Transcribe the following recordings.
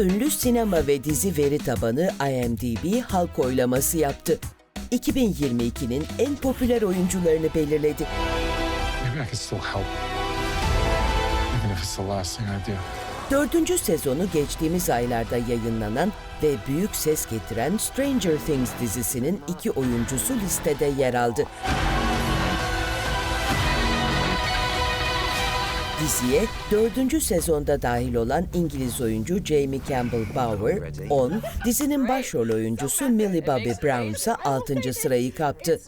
ünlü sinema ve dizi veri tabanı IMDb halk oylaması yaptı. 2022'nin en popüler oyuncularını belirledi. Dördüncü sezonu geçtiğimiz aylarda yayınlanan ve büyük ses getiren Stranger Things dizisinin iki oyuncusu listede yer aldı. Diziye dördüncü sezonda dahil olan İngiliz oyuncu Jamie Campbell Bower 10, dizinin başrol oyuncusu Millie Bobby Brown ise 6. sırayı kaptı.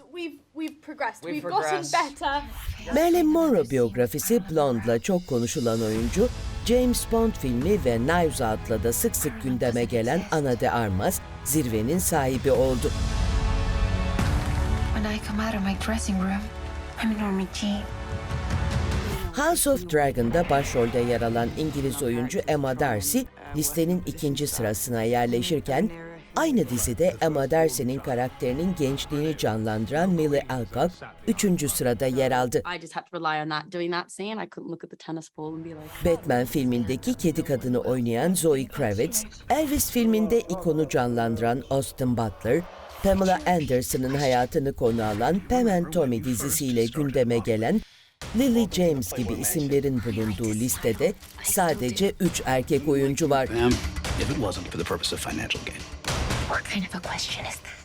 Marilyn Monroe biyografisi Blonde'la çok konuşulan oyuncu, James Bond filmi ve Knives Out'la da sık sık gündeme gelen Ana de Armas, zirvenin sahibi oldu. When I come out of my dressing room, I'm Norma Jean. House of Dragon'da başrolde yer alan İngiliz oyuncu Emma Darcy, listenin ikinci sırasına yerleşirken, aynı dizide Emma Darcy'nin karakterinin gençliğini canlandıran Millie Alcock, üçüncü sırada yer aldı. Like, Batman filmindeki kedi kadını oynayan Zoe Kravitz, Elvis filminde ikonu canlandıran Austin Butler, Pamela Anderson'ın hayatını konu alan Pam and Tommy dizisiyle gündeme gelen Lily James gibi isimlerin bulunduğu listede sadece 3 erkek oyuncu var. Ma'am, if it wasn't for the purpose of financial gain. What kind of a question is that?